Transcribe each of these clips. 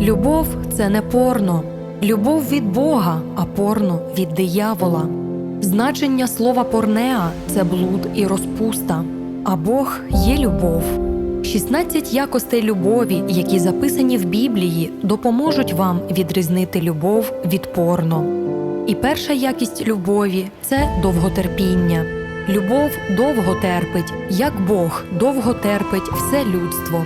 Любов це не порно. Любов від Бога, а порно від диявола. Значення слова порнеа це блуд і розпуста. А Бог є любов. 16 якостей любові, які записані в Біблії, допоможуть вам відрізнити любов від порно. І перша якість любові це довготерпіння. Любов довго терпить, як Бог довго терпить все людство.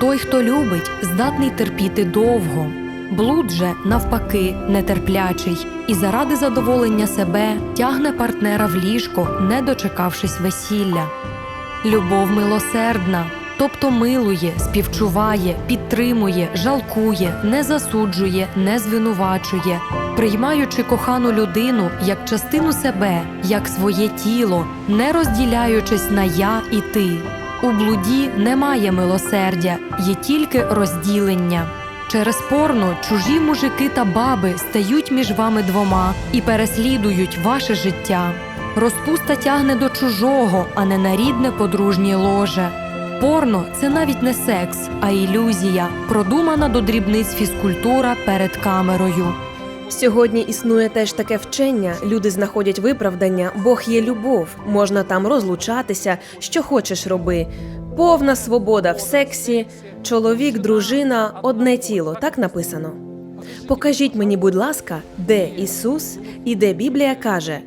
Той, хто любить, здатний терпіти довго. Блуд же, навпаки, нетерплячий і заради задоволення себе тягне партнера в ліжко, не дочекавшись весілля. Любов милосердна, тобто милує, співчуває, підтримує, жалкує, не засуджує, не звинувачує, приймаючи кохану людину як частину себе, як своє тіло, не розділяючись на я і ти. У блуді немає милосердя, є тільки розділення. Через порно чужі мужики та баби стають між вами двома і переслідують ваше життя. Розпуста тягне до чужого, а не на рідне подружнє ложе. Порно це навіть не секс, а ілюзія, продумана до дрібниць фізкультура перед камерою. Сьогодні існує теж таке вчення. Люди знаходять виправдання, Бог є любов, можна там розлучатися, що хочеш роби. Повна свобода в сексі, чоловік, дружина, одне тіло. Так написано. Покажіть мені, будь ласка, де Ісус і де Біблія каже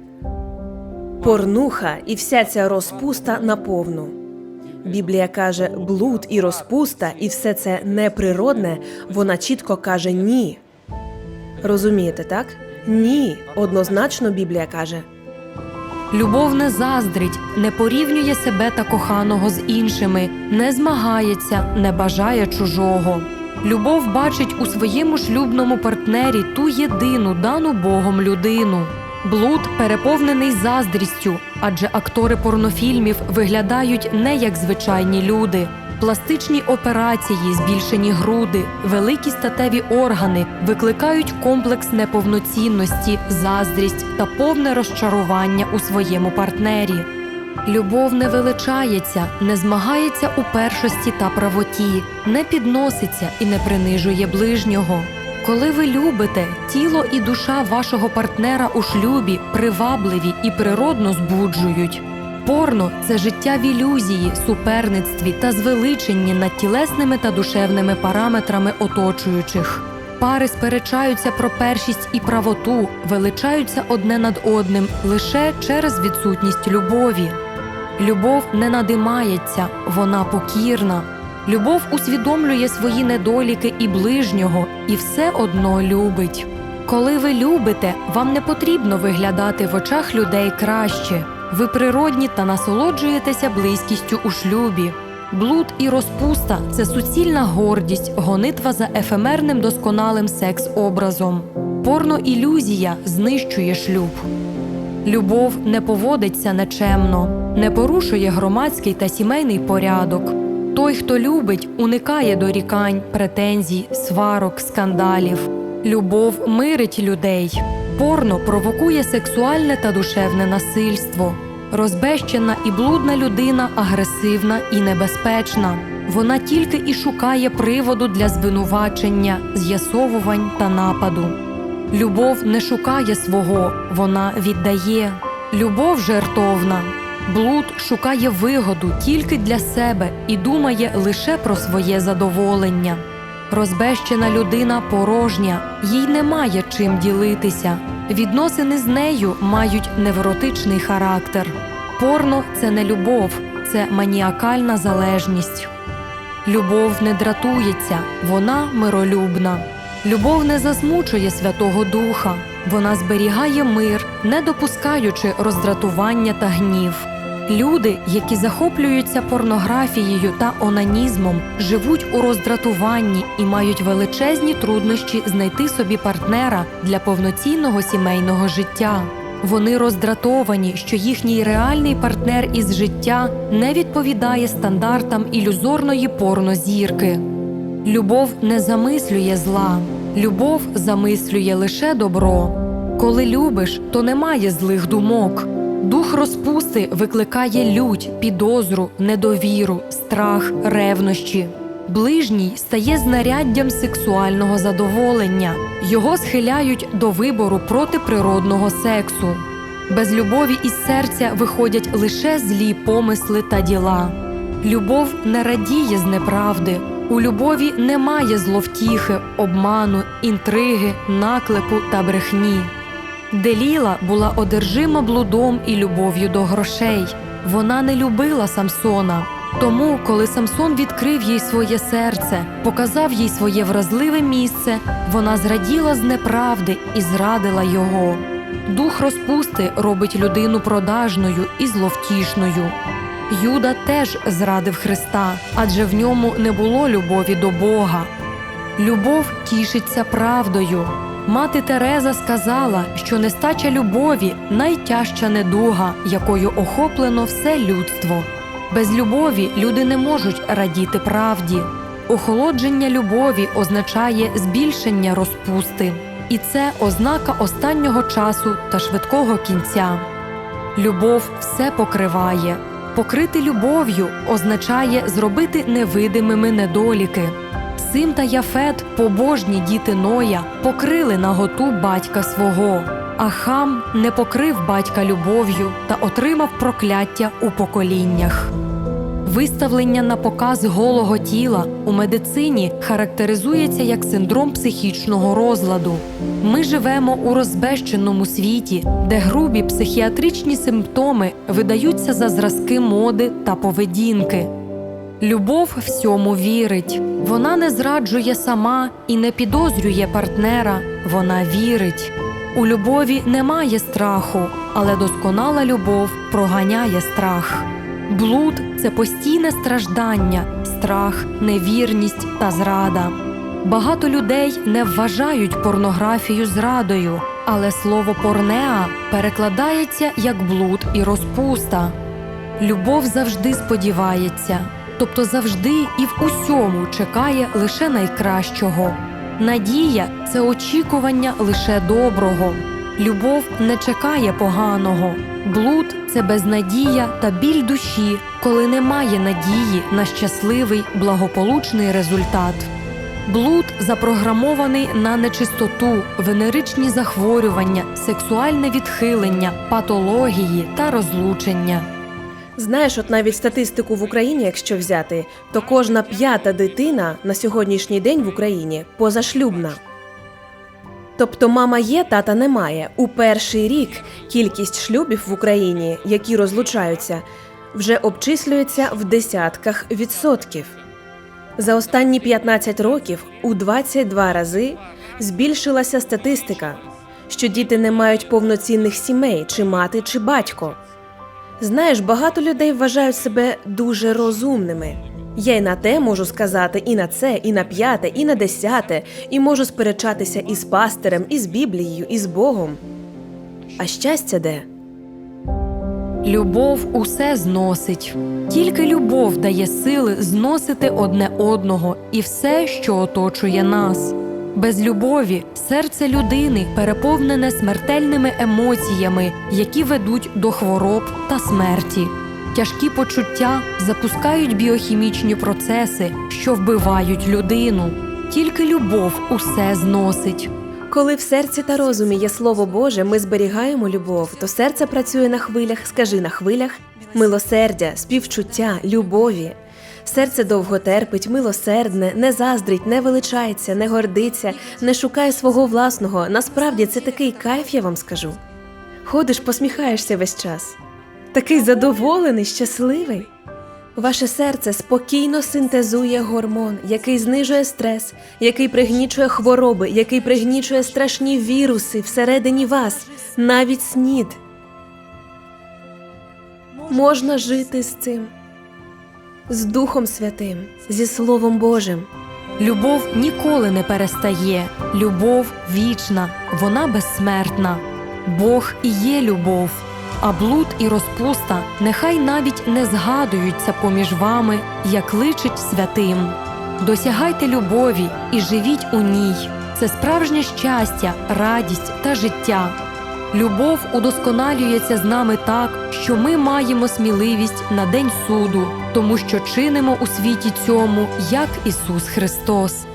порнуха і вся ця розпуста наповну. Біблія каже блуд і розпуста, і все це неприродне. Вона чітко каже ні. Розумієте, так? Ні, однозначно Біблія каже. Любов не заздрить, не порівнює себе та коханого з іншими, не змагається, не бажає чужого. Любов бачить у своєму шлюбному партнері ту єдину дану Богом людину. Блуд переповнений заздрістю, адже актори порнофільмів виглядають не як звичайні люди. Пластичні операції, збільшені груди, великі статеві органи викликають комплекс неповноцінності, заздрість та повне розчарування у своєму партнері. Любов не величається, не змагається у першості та правоті, не підноситься і не принижує ближнього. Коли ви любите, тіло і душа вашого партнера у шлюбі привабливі і природно збуджують. Порно це життя в ілюзії, суперництві та звеличенні над тілесними та душевними параметрами оточуючих. Пари сперечаються про першість і правоту, величаються одне над одним лише через відсутність любові. Любов не надимається, вона покірна. Любов усвідомлює свої недоліки і ближнього і все одно любить. Коли ви любите, вам не потрібно виглядати в очах людей краще. Ви природні та насолоджуєтеся близькістю у шлюбі. Блуд і розпуста це суцільна гордість, гонитва за ефемерним досконалим секс-образом. Порно-ілюзія знищує шлюб. Любов не поводиться нечемно, не порушує громадський та сімейний порядок. Той, хто любить, уникає дорікань, претензій, сварок, скандалів. Любов мирить людей. Порно провокує сексуальне та душевне насильство. Розбещена і блудна людина агресивна і небезпечна. Вона тільки і шукає приводу для звинувачення, з'ясовувань та нападу. Любов не шукає свого, вона віддає. Любов жертовна. Блуд шукає вигоду тільки для себе і думає лише про своє задоволення. Розбещена людина порожня, їй немає чим ділитися. Відносини з нею мають невротичний характер. Порно це не любов, це маніакальна залежність. Любов не дратується, вона миролюбна. Любов не засмучує Святого Духа, вона зберігає мир, не допускаючи роздратування та гнів. Люди, які захоплюються порнографією та онанізмом, живуть у роздратуванні і мають величезні труднощі знайти собі партнера для повноцінного сімейного життя. Вони роздратовані, що їхній реальний партнер із життя не відповідає стандартам ілюзорної порнозірки. Любов не замислює зла, любов замислює лише добро. Коли любиш, то немає злих думок. Дух розпусти викликає лють, підозру, недовіру, страх, ревнощі. Ближній стає знаряддям сексуального задоволення, його схиляють до вибору протиприродного сексу. Без любові із серця виходять лише злі помисли та діла. Любов не радіє з неправди. У любові немає зловтіхи, обману, інтриги, наклепу та брехні. Деліла була одержима блудом і любов'ю до грошей. Вона не любила Самсона. Тому, коли Самсон відкрив їй своє серце, показав їй своє вразливе місце, вона зраділа з неправди і зрадила його. Дух розпусти робить людину продажною і зловтішною. Юда теж зрадив Христа, адже в ньому не було любові до Бога. Любов тішиться правдою. Мати Тереза сказала, що нестача любові найтяжча недуга, якою охоплено все людство. Без любові люди не можуть радіти правді. Охолодження любові означає збільшення розпусти, і це ознака останнього часу та швидкого кінця. Любов все покриває. Покрити любов'ю означає зробити невидимими недоліки. Сим та Яфет, побожні діти Ноя, покрили наготу батька свого, а хам не покрив батька любов'ю та отримав прокляття у поколіннях. Виставлення на показ голого тіла у медицині характеризується як синдром психічного розладу. Ми живемо у розбещеному світі, де грубі психіатричні симптоми видаються за зразки моди та поведінки. Любов всьому вірить. Вона не зраджує сама і не підозрює партнера. Вона вірить. У любові немає страху, але досконала любов проганяє страх. Блуд це постійне страждання, страх, невірність та зрада. Багато людей не вважають порнографію зрадою, але слово порнеа перекладається як блуд і розпуста. Любов завжди сподівається, тобто завжди і в усьому чекає лише найкращого. Надія це очікування лише доброго. Любов не чекає поганого. Блуд це безнадія та біль душі, коли немає надії на щасливий благополучний результат. Блуд запрограмований на нечистоту, венеричні захворювання, сексуальне відхилення, патології та розлучення. Знаєш, от навіть статистику в Україні, якщо взяти, то кожна п'ята дитина на сьогоднішній день в Україні позашлюбна. Тобто мама є, тата немає. У перший рік кількість шлюбів в Україні, які розлучаються, вже обчислюється в десятках відсотків. За останні 15 років у 22 рази збільшилася статистика, що діти не мають повноцінних сімей, чи мати, чи батько. Знаєш, багато людей вважають себе дуже розумними. Я й на те можу сказати, і на це, і на п'яте, і на десяте, і можу сперечатися і з пастирем, і з Біблією, і з Богом. А щастя де? Любов усе зносить. Тільки любов дає сили зносити одне одного і все, що оточує нас. Без любові серце людини переповнене смертельними емоціями, які ведуть до хвороб та смерті. Тяжкі почуття запускають біохімічні процеси, що вбивають людину. Тільки любов усе зносить. Коли в серці та розумі є слово Боже, ми зберігаємо любов, то серце працює на хвилях, скажи на хвилях, милосердя, співчуття, любові. Серце довго терпить, милосердне, не заздрить, не величається, не гордиться, не шукає свого власного. Насправді це такий кайф, я вам скажу. Ходиш, посміхаєшся весь час. Такий задоволений, щасливий. Ваше серце спокійно синтезує гормон, який знижує стрес, який пригнічує хвороби, який пригнічує страшні віруси всередині вас, навіть снід. Можна жити з цим, з Духом Святим, зі Словом Божим. Любов ніколи не перестає. Любов вічна, вона безсмертна. Бог і є любов. А блуд і розпуста нехай навіть не згадуються поміж вами, як личить святим. Досягайте любові і живіть у ній. Це справжнє щастя, радість та життя. Любов удосконалюється з нами так, що ми маємо сміливість на день суду, тому що чинимо у світі цьому, як Ісус Христос.